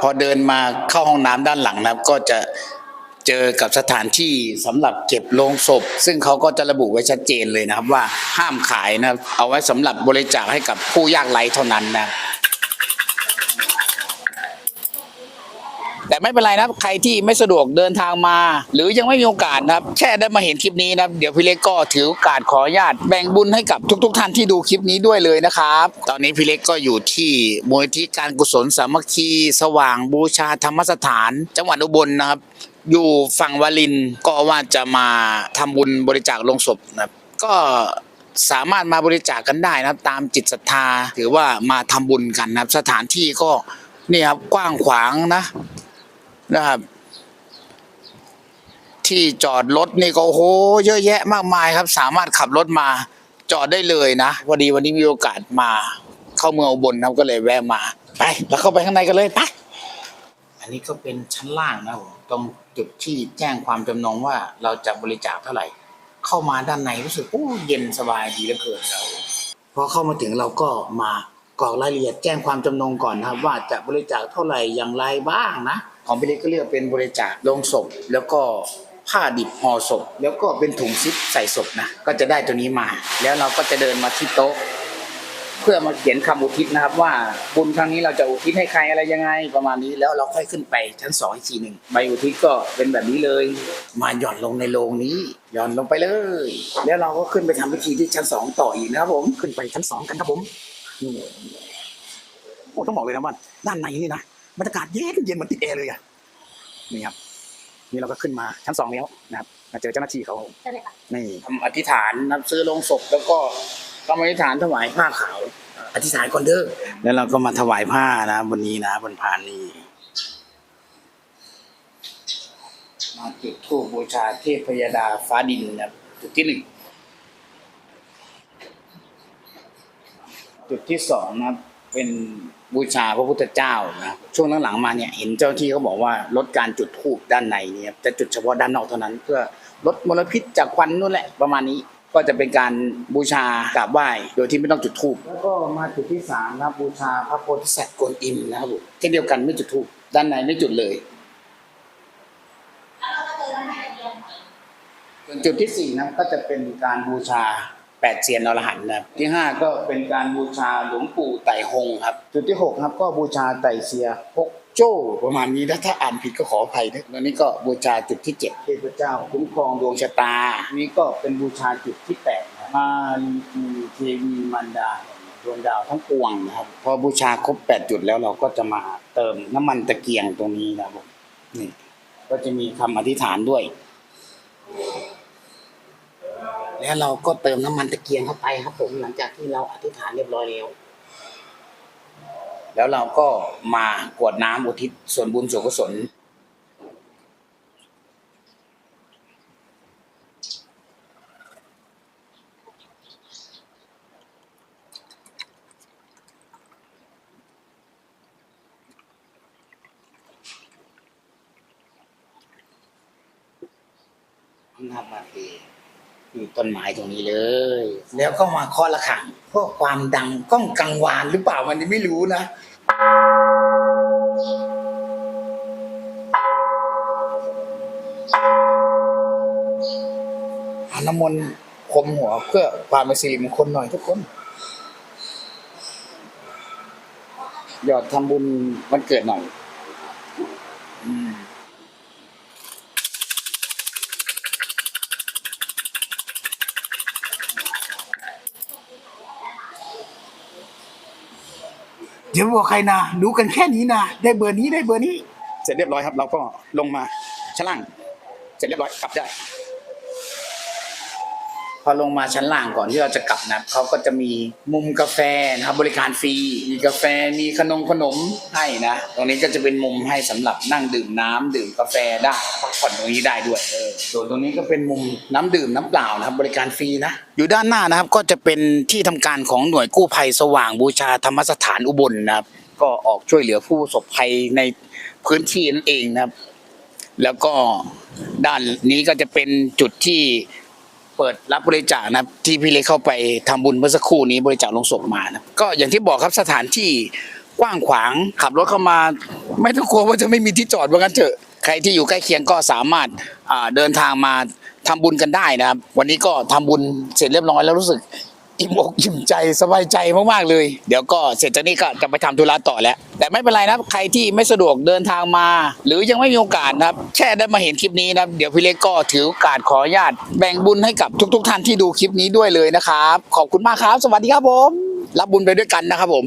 พอเดินมาเข้าห้องน้ำด้านหลังนะครับ ก็จะเจอกับสถานที่สำหรับเก็บโลงศพ ซึ่งเขาก็จะระบุไว้ชัดเจนเลยนะครับว่าห้ามขายนะครับเอาไว้สำหรับบริจาคให้กับผู้ยากไร้เท่านั้นนะ แต่ไม่เป็นไรนะใครที่ไม่สะดวกเดินทางมา หรือยังไม่มีโอกาสนะครับแค่ได้มาเห็นคลิปนี้นะครับเดี๋ยวพี่เล็กก็ถือโอกาสขออนุญาตแบ่งบุญให้กับทุก ๆ ท่านที่ดูคลิปนี้ด้วยเลยนะครับ ตอนนี้พี่เล็กก็อยู่ที่มูลที่การกุศลสามัคคี สว่างบูชาธรรมสถาน จังหวัดอุบลนะครับ อยู่ฝั่งวาลินก็ว่าจะมาทำบุญบริจาคลงศพนะครับก็สามารถมาบริจาคกันได้นะครับ ตามจิตศรัทธาถือว่ามาทำบุญกันนะครับ สถานที่ก็นี่ครับกว้างขวางนะ นะครับ ที่จอดรถนี่ก็โอ้โหเยอะแยะมากมายครับ สามารถขับรถมา จอดได้เลยนะพอดีวันนี้มีโอกาสมา เข้าเมืองอุบลนะครับก็เลยแวะมา ไปแล้วเข้าไปข้างในกันเลยไปอันนี้ก็เป็นชั้นล่างนะผมตรงจุดที่แจ้งความจำนงว่าเราจะบริจาคเท่าไหร่ เข้ามาด้านในรู้สึกโอ้เย็นสบายดีเหลือเกินเราพอเข้ามาถึงเราก็มากรอกรายละเอียดแจ้งความจำนงก่อนนะครับ ว่าจะบริจาคเท่าไหร่อย่างไรบ้างนะ ของพี่เล็กก็เรียกเป็นบริจาคลงศพ แล้วก็ผ้าดิบห่อศพ แล้วก็เป็นถุงซิปใส่ศพนะก็จะได้ตัวนี้มา แล้วเราก็จะเดินมาที่โต๊ะ เพื่อมาเขียนคำอุทิศนะครับ ว่าบุญครั้งนี้เราจะอุทิศให้ใครอะไรยังไง ประมาณนี้แล้วเราค่อยขึ้นไปชั้นสองอีกทีหนึ่งใบอุทิศก็เป็นแบบนี้เลย มาหย่อนลงในโรงนี้หย่อนลงไปเลย แล้วเราก็ขึ้นไปทำพิธีที่ชั้นสองต่ออีกนะครับผมขึ้นไปชั้นสองกันครับผมโอ้ต้องบอกเลยนะว่าด้านในนี่นะ บรรยากาศเย็นเย็นเหมือนติดแอร์เลยอะนี่ครับนี่เราก็ขึ้นมาชั้นสองแล้วนะครับมาเจอเจ้าหน้าที่เขาใช่เลยค่ะนี่ทำอธิษฐานนับซื้อลงศพแล้วก็ทำอธิษฐานถวายผ้าขาวอธิษฐานก่อนเด้อแล้วเราก็มาถวายผ้านะบนนี้นะบนพานนี้มาจุดธูปบูชาเทพยดาฟ้าดินนะครับจุดที่หนึ่งจุดที่สองนะครับ เป็นบูชาพระพุทธเจ้านะช่วงหลังๆมาเนี่ยเห็นเจ้าที่เขาบอกว่าลดการจุดธูปด้านในเนี่ยจะจุดเฉพาะด้านนอกเท่านั้น เพื่อลดมลพิษจากควันนู่นแหละประมาณนี้ก็จะเป็นการบูชากราบไหว้โดยที่ไม่ต้องจุดธูปแล้วก็มาจุดที่สามนะครับบูชาพระโพธิสัตว์กวนอิมนะครับผมเช่นเดียวกันไม่จุดธูปด้านในไม่จุดเลยส่วนจุดที่สี่นะครับก็จะเป็นการบูชา แปดเซียนอรหันต์นะครับที่ห้าก็เป็นการบูชาหลวงปู่ไต่หงครับจุดที่หกครับก็บูชาไต่เซียฮกโจ้ประมาณนี้นะถ้าอ่านผิดก็ขออภัยนะแล้วนี่ก็บูชาจุดที่เจ็ดเทพเจ้าคุ้มครองดวงชะตา นี่ก็เป็นบูชาจุดที่แปดนะมาลีกีเทวีมันดาดวงดาวทั้งปวงนะครับพอบูชาครบแปดจุดแล้วเราก็จะมาเติมน้ำมันตะเกียงตรงนี้นะครับผมนี่ก็จะมีคำอธิษฐานด้วย แล้วเราก็เติมน้ำมันตะเกียงเข้าไปครับ ผมหลังจากที่เราอธิษฐานเรียบร้อยแล้ว แล้วเราก็มากรวดน้ำอุทิศส่วนบุญส่วนกุศลนาบาเอ อยู่ต้นไม้ตรงนี้เลย แล้วก็มาเคาะระฆังเพื่อความดังก้องกังวานหรือเปล่ามันไม่รู้นะอาน้ำมนต์คมหัวเพื่อความเป็นสิริมงคลหน่อยทุกคน หยอดทำบุญวันเกิดหน่อย เดี๋ยวบอกใครนะรู้กันแค่นี้นะได้เบอร์นี้ได้เบอร์นี้ เสร็จเรียบร้อยครับ เราก็ลงมาชั้นล่าง เสร็จเรียบร้อยกลับได้ พอลงมาชั้นล่างก่อนที่เราจะกลับนะเขาก็จะมีมุมกาแฟนะครับบริการฟรีมีกาแฟมีขนมขนมให้นะตรงนี้ก็จะเป็นมุมให้สำหรับนั่งดื่มน้ำดื่มกาแฟได้พักผ่อนตรงนี้ได้ด้วยเออส่วนตรงนี้ก็เป็นมุมน้ำดื่มน้ำเปล่านะครับบริการฟรีนะอยู่ด้านหน้านะครับก็จะเป็นที่ทำการของหน่วยกู้ภัยสว่างบูชาธรรมสถานอุบลนะครับก็ออกช่วยเหลือผู้ประสบภัยในพื้นที่นั่นเองนะครับ แล้วก็ด้านนี้ก็จะเป็นจุดที่ เปิดรับบริจาคนะครับที่พี่เล็กเข้าไปทำบุญเมื่อสักครู่นี้บริจาคลงศพมานะครับก็อย่างที่บอกครับสถานที่กว้างขวางขับรถเข้ามา ไม่ต้องกลัวว่าจะไม่มีที่จอดว่างั้นเถอะใครที่อยู่ใกล้เคียงก็สามารถเดินทางมาทำบุญกันได้นะครับ วันนี้ก็ทำบุญเสร็จเรียบร้อยแล้วรู้สึก อิ่มอกอิ่มใจสบายใจมากๆเลย เดี๋ยวก็เสร็จจากนี้ก็จะไปทำธุระต่อแล้ว แต่ไม่เป็นไรนะใครที่ไม่สะดวกเดินทางมา หรือยังไม่มีโอกาสนะครับแค่ได้มาเห็นคลิปนี้นะเดี๋ยวพี่เล็กก็ถือโอกาสขออนุญาตแบ่งบุญให้กับทุก ๆ ท่านที่ดูคลิปนี้ด้วยเลยนะครับ ขอบคุณมากครับ สวัสดีครับผม รับบุญไปด้วยกันนะครับผม